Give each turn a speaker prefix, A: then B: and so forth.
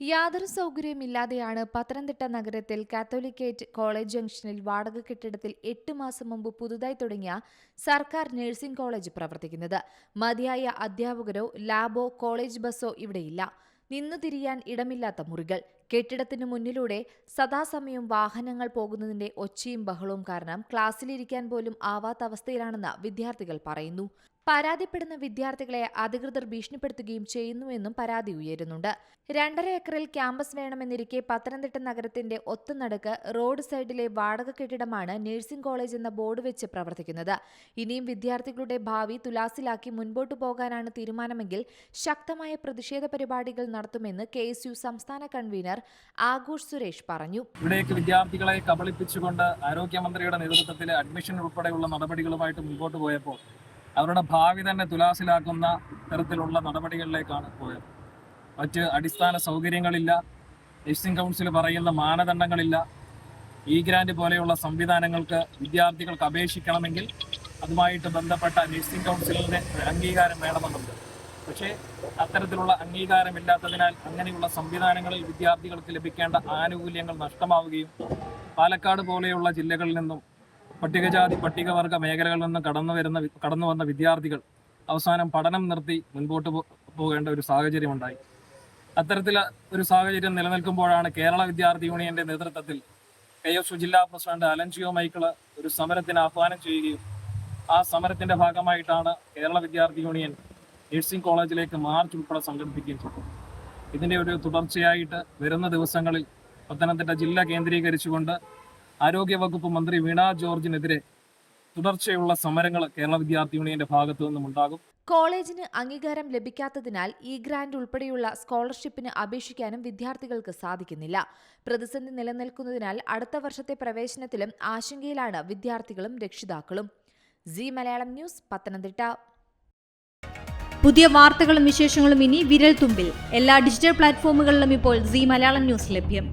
A: യാതൊരു സൗകര്യമില്ലാതെയാണ് പത്തനംതിട്ട നഗരത്തിൽ Catholicate college ജംഗ്ഷനിൽ വാടക കെട്ടിടത്തിൽ എട്ട് മാസം മുമ്പ് പുതുതായി തുടങ്ങിയ സർക്കാർ നഴ്സിംഗ് കോളേജ് പ്രവർത്തിക്കുന്നത്. മതിയായ അധ്യാപകരോ ലാബോ കോളേജ് ബസ്സോ ഇവിടെയില്ല. നിന്നു തിരിയാൻ ഇടമില്ലാത്ത മുറികൾ. കെട്ടിടത്തിന് മുന്നിലൂടെ സദാസമയം വാഹനങ്ങൾ പോകുന്നതിന്റെ ഒച്ചയും ബഹളവും കാരണം ക്ലാസ്സിലിരിക്കാൻ പോലും ആവാത്ത അവസ്ഥയിലാണെന്ന് വിദ്യാർത്ഥികൾ പറയുന്നു. പരാതിപ്പെടുന്ന വിദ്യാർത്ഥികളെ അധികൃതർ ഭീഷണിപ്പെടുത്തുകയും ചെയ്യുന്നുവെന്നും പരാതി ഉയരുന്നുണ്ട്. രണ്ടര ഏക്കറിൽ ക്യാമ്പസ് വേണമെന്നിരിക്കെ പത്തനംതിട്ട നഗരത്തിന്റെ ഒത്തുനടുക്ക് റോഡ് സൈഡിലെ വാടക കെട്ടിടമാണ് നഴ്സിംഗ് കോളേജ് എന്ന ബോർഡ് വെച്ച് പ്രവർത്തിക്കുന്നത്. ഇനിയും വിദ്യാർത്ഥികളുടെ ഭാവി തുലാസിലാക്കി മുൻപോട്ടു പോകാനാണ് തീരുമാനമെങ്കിൽ ശക്തമായ പ്രതിഷേധ പരിപാടികൾ നടത്തുമെന്ന് കെ സംസ്ഥാന കൺവീനർ ആഘോഷ് സുരേഷ് പറഞ്ഞു.
B: ഇവിടേക്ക് വിദ്യാർത്ഥികളെ കബളിപ്പിച്ചുകൊണ്ട് ആരോഗ്യമന്ത്രിയുടെ നേതൃത്വത്തിൽ അഡ്മിഷൻ ഉൾപ്പെടെയുള്ള നടപടികളുമായിട്ട് മുൻപോട്ട് പോയപ്പോൾ അവരുടെ ഭാവി തന്നെ തുലാസിലാക്കുന്ന തരത്തിലുള്ള നടപടികളിലേക്കാണ് പോയത്. മറ്റ് അടിസ്ഥാന സൗകര്യങ്ങളില്ല നഴ്സിംഗ് കൗൺസിൽ പറയുന്ന മാനദണ്ഡങ്ങളില്ല. ഇ ഗ്രാൻഡ് പോലെയുള്ള സംവിധാനങ്ങൾക്ക് വിദ്യാർത്ഥികൾക്ക് അപേക്ഷിക്കണമെങ്കിൽ അതുമായിട്ട് ബന്ധപ്പെട്ട നഴ്സിംഗ് കൗൺസിലിന്റെ അംഗീകാരം വേണമെന്നുണ്ട്. പക്ഷേ അത്തരത്തിലുള്ള അംഗീകാരമില്ലാത്തതിനാൽ അങ്ങനെയുള്ള സംവിധാനങ്ങളിൽ വിദ്യാർത്ഥികൾക്ക് ലഭിക്കേണ്ട ആനുകൂല്യങ്ങൾ നഷ്ടമാവുകയും പാലക്കാട് പോലെയുള്ള ജില്ലകളിൽ നിന്നും പട്ടികജാതി പട്ടികവർഗ മേഖലകളിൽ നിന്ന് കടന്നു വരുന്ന കടന്നു വന്ന വിദ്യാർത്ഥികൾ അവസാനം പഠനം നിർത്തി മുൻപോട്ട് പോകേണ്ട ഒരു സാഹചര്യം ഉണ്ടായി അത്തരത്തിൽ ഒരു സാഹചര്യം നിലനിൽക്കുമ്പോഴാണ് കേരള വിദ്യാർത്ഥി യൂണിയന്റെ നേതൃത്വത്തിൽ കെ എസ് ജില്ലാ പ്രസിഡന്റ് അലൻജിയോ മൈക്കിൾ ഒരു സമരത്തിന് ആഹ്വാനം ചെയ്യുകയും ആ സമരത്തിന്റെ ഭാഗമായിട്ടാണ് കേരള വിദ്യാർത്ഥി യൂണിയൻ നഴ്സിംഗ് കോളേജിലേക്ക് മാർച്ച് ഉൾപ്പെടെ സംഘടിപ്പിക്കുകയും ചെയ്തു ഇതിന്റെ ഒരു തുടർച്ചയായിട്ട് വരുന്ന ദിവസങ്ങളിൽ പത്തനംതിട്ട ജില്ല കേന്ദ്രീകരിച്ചുകൊണ്ട് ആരോഗ്യവകുപ്പ് മന്ത്രി വീണ ജോർജിനെതിരെ തുടർച്ചയുള്ള സമരങ്ങൾ കേരള വിദ്യാർത്ഥി യൂണിയന്റെ ഭാഗത്തു നിന്നും ഉണ്ടാകും.
A: കോളേജിന് അംഗീകാരം ലഭിക്കാത്തതിനാൽ ഇ ഗ്രാന്റ് ഉൾപ്പെടെയുള്ള സ്കോളർഷിപ്പിന് അപേക്ഷിക്കാനും വിദ്യാർത്ഥികൾക്ക് സാധിക്കുന്നില്ല. പ്രതിസന്ധി നിലനിൽക്കുന്നതിനാൽ അടുത്ത വർഷത്തെ പ്രവേശനത്തിലും ആശങ്കയിലാണ് വിദ്യാർത്ഥികളും രക്ഷിതാക്കളും. Zee Malayalam news Pathanamthitta.
C: പുതിയ വാർത്തകളും വിശേഷങ്ങളും ഇനി വിരൽ തുമ്പിൽ. എല്ലാ ഡിജിറ്റൽ പ്ലാറ്റ്ഫോമുകളിലും ഇപ്പോൾ സി മലയാളം ന്യൂസ് ലഭ്യം.